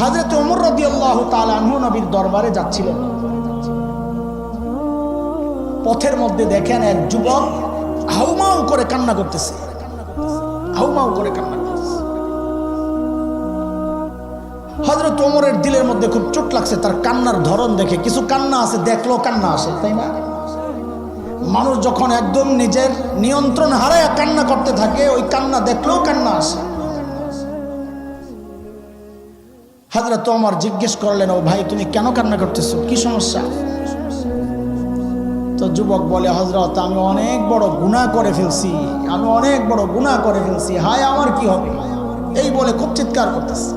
হাজরত ওমর রদি আল্লাহ তালু নবীর দরবারে যাচ্ছিলেন। পথের মধ্যে দেখেন এক যুবক হাউমাউ করে কান্না করতেছে। হাউমাউ করে কান্না করতেছে। হজরত ওমরের দিলের মধ্যে খুব চোট লাগছে, তার কান্নার ধরন দেখে। কিছু কান্না আছে দেখল কান্না আসে, তাই না? মানুষ যখন একদম নিজের নিয়ন্ত্রণ হারায় কান্না করতে থাকে, ওই কান্না দেখলেও কান্না আসে। হাজরা তো আমার জিজ্ঞেস করলেন, ও ভাই, তুমি কেন কান্না করতেছো? কি সমস্যা? তো যুবক বলে হজরত আমি অনেক বড় গুণা করে ফেলছি। আমি অনেক বড় গুণা করে ফেলছি। হায়, আমার কি হবে? এই বলে খুব চিৎকার করতেছে।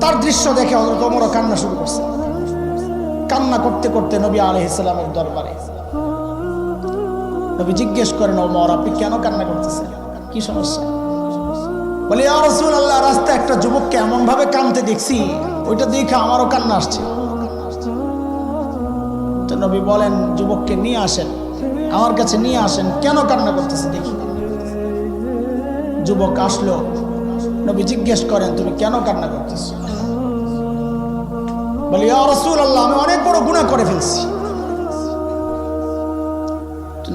তার দৃশ্য দেখে হজরত ওমরও কান্না শুরু করছে। কান্না করতে করতে নবী আলহ ইসলামের দরবারে নবী জিজ্ঞেস করেন, ওমর, আপনি কেন কান্না করতেছেন? কি সমস্যা? বলে, ইয়া রসুল আল্লাহ রাস্তায় একটা যুবককে এমন ভাবে কানতে দেখছি, ওইটা দেখে আমারও কান্না আসছে। তো নবী বলেন, যুবককে নিয়ে আসেন, আমার কাছে নিয়ে আসেন, কেন কান্না করতেছে দেখি। যুবক আসলো, নবী জিজ্ঞেস করেন, তুমি কেন কান্না করতেছো? বলি রসুল আল্লাহ আমি অনেক বড় গুণা করে ফেলছি।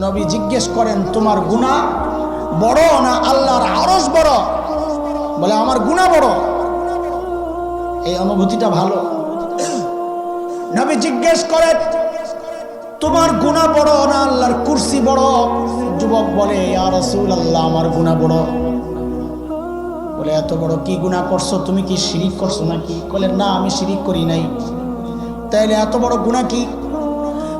নবী জিজ্ঞেস করেন, তোমার গুণা বড় না আল্লাহর আরস বড়? বলে, আমার গুণা বড়। এই অনুভূতিটা ভালো। নবী জিজ্ঞেস করে, তোমার গুণা বড় না আল্লাহর কুরসি বড়? যুবক বলে রসুল আল্লাহ আমার গুণা বড়। বলে, এত বড় কি গুণা করছ? তুমি কি শিরিক করছ নাকি? বলে, না, আমি শিরিক করি নাই। তাইলে এত বড় গুণা কি?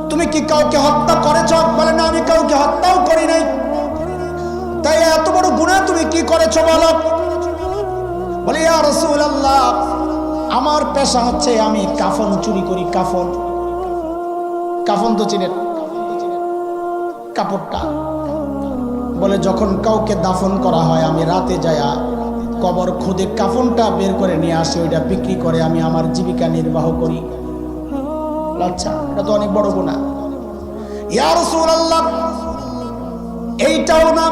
তুমি কি কাউকে হত্যা করেছ? বলে, না, আমি কাউকে হত্যাও করি নাই। তাই এত বড় গুণা তুমি কি করেছ বলো? বলে আমার পেশা হচ্ছে আমি কাফন চুরি করি, কাফন। কাফন তো চিনেন? কাপড়টা। বলে, যখন কাউকে দাফন করা হয়, আমি রাতে যায়া কবর খুদে কাফনটা বের করে নিয়ে আসে, ওইটা বিক্রি করে আমি আমার জীবিকা নির্বাহ করি। আচ্ছা এটা তো অনেক বড় গুণা ইয়া রাসূলুল্লাহ, এইটাও না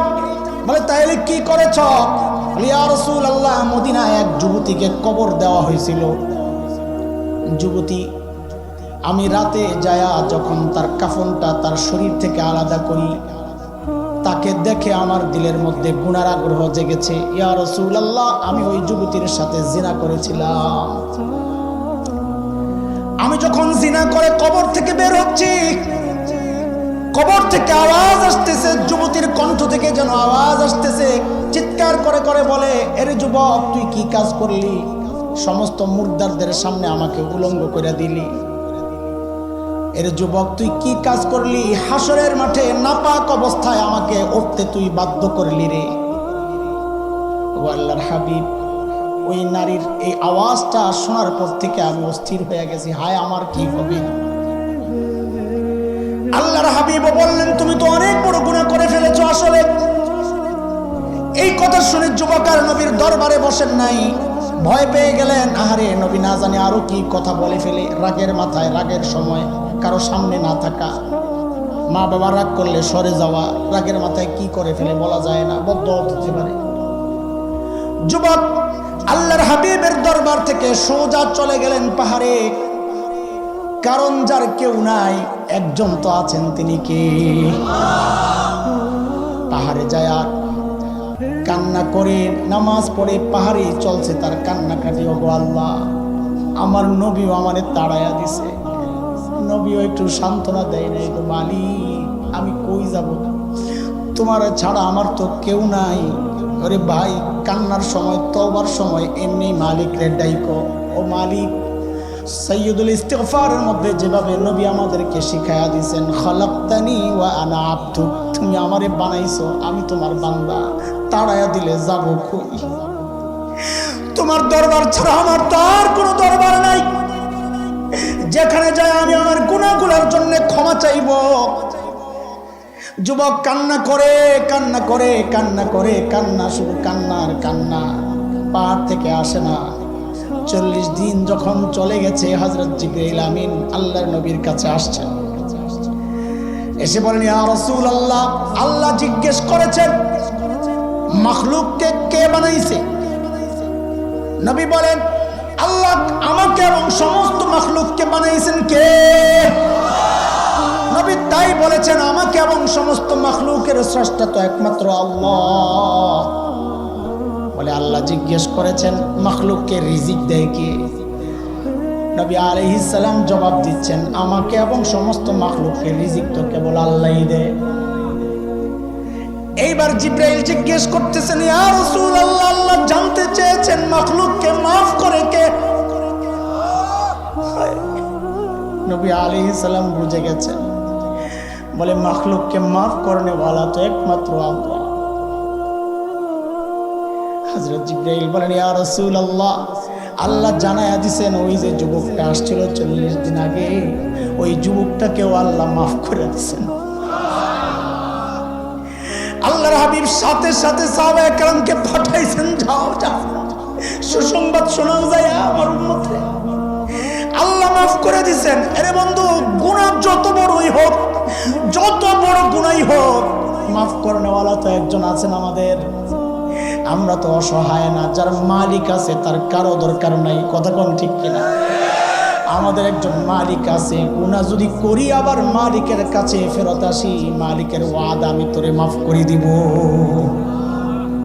বলে তাইলে কি করেছ? বলে, ইয়া রাসূলুল্লাহ মদিনায় এক যুবতীকে কবর দেওয়া হয়েছিল। যুবতী আমি রাতে যায়া যখন তার কাফনটা তার শরীর থেকে আলাদা করি তাকে দেখে আমার দিলের মধ্যে গুণার আগ্রহ জেগেছে। ইয়া রসুল্লাহ আমি ওই যুবতীর সাথে জিনা করেছিলাম। আমি যখন জিনা করে কবর থেকে বের হচ্ছি কবর থেকে আওয়াজ আসতেছে, যুবতীর কণ্ঠ থেকে যেন আওয়াজ আসতেছে। চিৎকার করে করে বলে, এর যুবক, তুই কি কাজ করলি? সমস্ত মুর্দারদের সামনে আমাকে উলঙ্গ করে দিলি। এর যুবক, তুই কি কাজ করলি? হাসরের মাঠে নাপাক অবস্থায় আমাকে উঠতে তুই বাধ্য করলি রে। আল্লাহর হাবিব, ওই নারীর এই আওয়াজটা শোনার পর থেকে আমি অস্থির হয়ে গেছি। হায়, আমার কি হবে? আল্লাহর হাবিব বললেন, তুমি তো অনেক বড় গুণা করে ফেলেছো, আসলে এই কথা শুনে যুবকার নবীর দরবারে বসেন নাই। ভয় পেয়ে গেলেন, আহারে, নবী না জানে আরও কি কথা বলে ফেলে, রাগের মাথায়, রাগের সময় কারও সামনে না থাকা। মা বাবা রাগ করলে সরে যাওয়া, রাগের মাথায় কি করে ফেলে বলা যায় না, বদ্ধ হতে পারে। যুবক আল্লাহর হাবিবের দরবার থেকে সোজা চলে গেলেন পাহাড়ে। কারণ যার কেউ নাই, একজন তো আছেন তিনি কে? পাহাড়ে যায় কান্না করে, নামাজ পড়ে পাহাড়ে চলছে তার কান্নাকাটি, ওগো আল্লাহ। আমার নবীও আমারে তাড়াইয়া দিছে। নবীও একটু সান্ত্বনা দেয় নাই গো মালি আমি কই যাব? তোমার ছাড়া আমার তো কেউ নাই। ভাই, কান্নার সময় তবার সময় এমনি মালিক রে ডাইকো, ও মালিক সৈয়দুল ইস্তেফারের মধ্যে যেভাবে নবী আমাদেরকে শিখাইয়া দিয়েছেন, খলাক্তানি ওয়া আনা আব্দু তুমি আমারে বানাইছো, আমি তোমার বান্দা তাড়াইয়া দিলে যাব কই? তোমার দরবার ছাড়া আমার তো আর কোনো দরবার নাই। যেখানে যায় আমি আমার গুণাগুলোর জন্য ক্ষমা চাইব। যুবক কান্না করে কান্না করে কান্না করে, কান্না শুধু কান্নার কান্না। পাহাড় থেকে আসে না। চল্লিশ দিন যখন চলে গেছে হজরত জিব্রাইল আমিন, আল্লাহর নবীর কাছে আসছেন। এসে বলেন রাসূল আল্লাহ আল্লাহ জিজ্ঞেস করেছেন, মখলুককে কে বানাইছে? নবী বলেন, আল্লাহ আমাকে এবং সমস্ত মখলুককে বানাইছেন কে? নবী তাই বলেছেন, আমাকে এবং সমস্ত মখলুকের স্রষ্টা তো একমাত্র আল্লাহ। বলে, আল্লাহ জিজ্ঞেস করেছেন, মখলুককে রিজিক দেয় কে? নবী আলহিসাল্লাম জবাব দিচ্ছেন, আমাকে এবং সমস্ত মখলুককে রিজিক তো কেবল আল্লাহই দেয়। এইবার জিব্রাইল জিজ্ঞেস করতেছেন, ইয়া আল্লাহ আল্লাহ জানতে চেয়েছেন মখলুককে মাফ করে কে? নবী আলাইহিস সালাম বুঝে গেছেন, বলে, মখলুককে মাফ করনে वाला তো একমাত্র আল্লাহ। হযরত জিব্রাইল বলেন, ইয়া রাসূল আল্লাহ জানায়া দিছেন, ওই যে যুবকটা আসছিল চল্লিশ দিন আগে, ওই যুবকটাকেও আল্লাহ মাফ করে দিছেন আল্লাহর সাথে সুসংবাদ শোনাও আমার আল্লাহ মাফ করে বন্ধু যত বড়ই হোক, যত বড় গুনাই হোক, মাফ তো একজন আছেন আমাদের। আমরা তো অসহায় না, যার মালিক আছে তার কারও দরকার নাই, কথা কোন ঠিক কিনা? আমাদের একজন মালিক আছে গুণা যদি করি আবার মালিকের কাছে ফেরত আসি, মালিকের ওয়াদা আমি তোরে মাফ করে দিব।